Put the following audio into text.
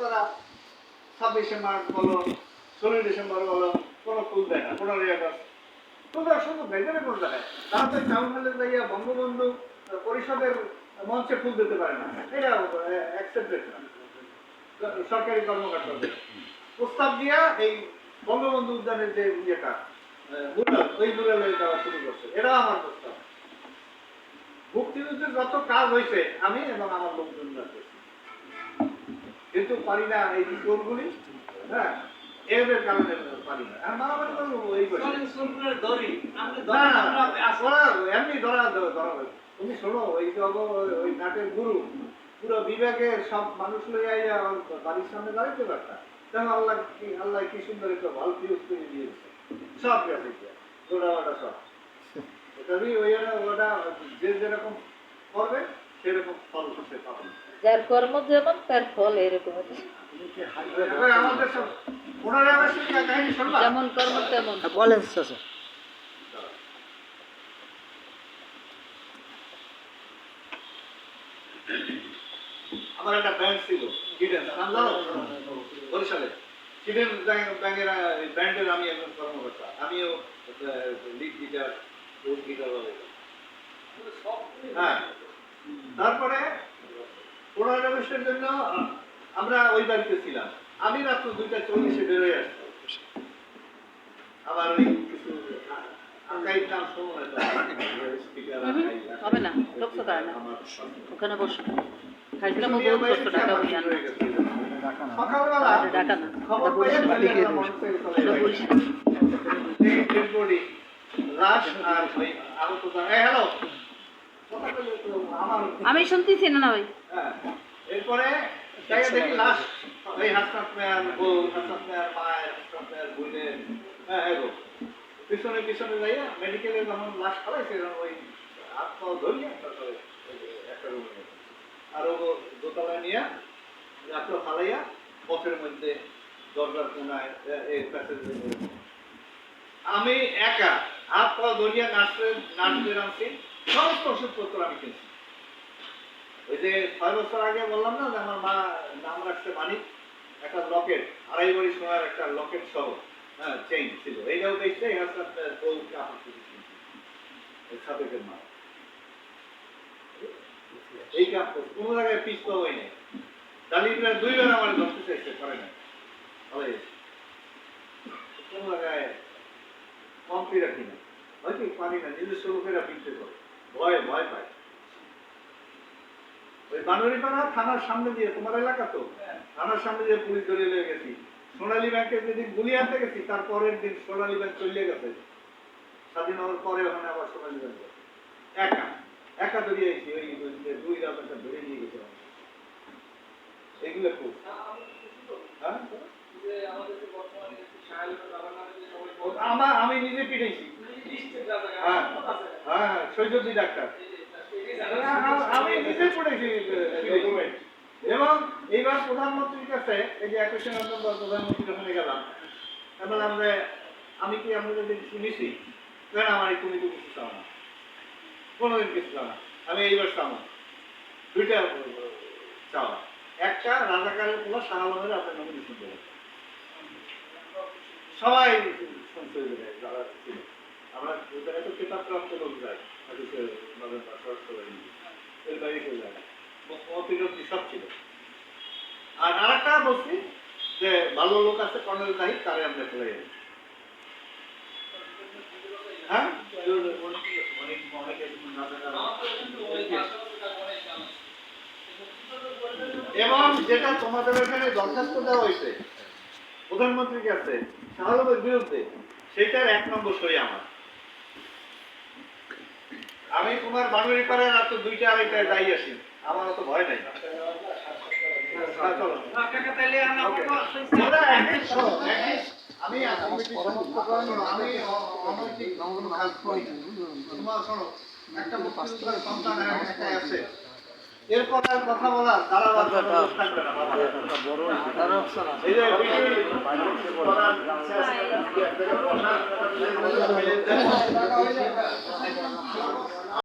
তারা ছাব্বিশে মার্চ বলো ষোলোই ডিসেম্বর বলো কোনো ফুল দেয় না পনেরোই আগস্ট সুযোগ নেই যেন ফুল দেয় তারা তো টাউন হলে বঙ্গবন্ধু, পরিষদের মঞ্চে ফুল দিতে পারে না। এটা অ্যাকসেপ্টেড না। সরকারি কর্মকর্তাদের প্রস্তাব দিয়া এই বঙ্গবন্ধু উদ্যানের যে ইয়েটা ওই মুরালে দেওয়া শুরু করছে। এটা আমার প্রস্তাব। মুক্তিযুদ্ধের যত কাজ হয়েছে আমি এবং আমার লোকজনরা করছি কিন্তু পারি না এই চোরগুলি হ্যাঁ? এদের কারণে পারি না। মারামারি করব এই করে। এমনি ধরা ধরা তুমি শোনো ওই যে অব- ওই নাটের গুরু পুরো বিবেকের সব মানুষ আইয়া বাড়ির সামনে দাঁড়াইতে পারতা। দেখো আল্লাহ কি আল্লাহ কি সুন্দর একটা ভালো ফিউজ করে দিয়েছে। সব গেছে ওটা সব। তবে ওই ওটা যে যেরকম করবে সেরকম ফল সে পাবে যার কর্ম যেমন তার ফল এরকম যেমন কর্ম তেমন। বলেন চাচা আমার একটা ব্যাংক ছিল হিডেন বরিশালে। হিডেন ব্যাংকের ব্যান্ডের আমি একজন কর্মকর্তা। আমিও লিড গিটার গিটার হ্যাঁ। তারপরে পনেরোই আগস্টের জন্য আমরা ওই বাড়িতে ছিলাম। আমি রাত্র দুইটা চল্লিশে বেরোয় আসতাম আবার ওই কিছু। হবে না, না। ওখানে বসো। কষ্ট টাকা ডাকা না? লাশ আর ওই আমি শুনতেছি না ভাই। হ্যাঁ, এরপরে দেখি এই হ্যাঁ এগো পিছনে পিছনে যাইয়া যখন লাশ ওই হাত পাও একটা আর ও ফালাইয়া পথের মধ্যে দরজার কোনায় এই আমি একা হাত পা ধরিয়া নার্সের নার্সদের আনছি। সমস্ত ওষুধপত্র আমি কিনছি ওই যে ছয় বছর আগে বললাম না যে আমার মা নাম রাখছে মানিক, একটা লকেট, আড়াই বড়ি সময়ের একটা লকেট সহ হ্যাঁ চেইন ছিল। এইটাও দেখছে এই হাসপাত বউ কাপড় চুপড়ি কিনছে। এই সাবেকের মা। এই কাপড় কোনো জায়গায় পিস পাওয়া হয় নাই ডালিমরা দুইবার আমার ধরতে চাইছে করে না ভালো হয়েছে। কোনো জায়গায় কমতি রাখি না হয়তো পারি না, নিজস্ব লোকেরা পিনতে করে। ভয় ভয় পায়। ওই বানুরিপাড়া থানার সামনে দিয়ে তোমার এলাকা তো? থানার সামনে দিয়ে পুলিশ ধরে নিয়ে গেছি। সোনালী ব্যাংকে যেদিন গুলি আনতে গেছি তার পরের দিন সোনালী ব্যাংক চলে গেছে। স্বাধীন হওয়ার পরে ওখানে আবার সোনালী ব্যাংক একা একা ধরে আইছি ওই দুই রাত একটা ধরে নিয়ে গেছে। এগুলো খুব হ্যাঁ? আমার আমি নিজে পিটাইছি। হ্যাঁ। হ্যাঁ ডাক্তার। আমি নিজে পড়েছি এবং এইবার প্রধানমন্ত্রীর কাছে এই যে একুশে নভেম্বর প্রধানমন্ত্রীর ওখানে গেলাম। আমরা আমরা আমি কি আপনাদের শুনেছি না না, আমার তুমি তো কিছু চাও না। কোনোদিন কিছু চাও না। আমি এইবার চাও দুইটা চাওয়া একটা রাজাকারের পোলা শাহ আলমের আপনার নমিনেশন দেবে সবাই ছিল। আমরা এত কিতাব প্রাপ্ত লোক আর আর একটা বলছি যে ভালো লোক আছে কর্নেল তারে আমরা হ্যাঁ? এবং যেটা তোমাদের এখানে দরখাস্ত দেওয়া হয়েছে, প্রধানমন্ত্রীর কাছে শাহরুখের বিরুদ্ধে সেটার এক নম্বর সই আমার। আমি তোমার বানুরি পাড়ে রাত দুইটা আড়াইটায় যাই আসি আমার অত ভয় নাই। আমি এরপর আর কথা বলা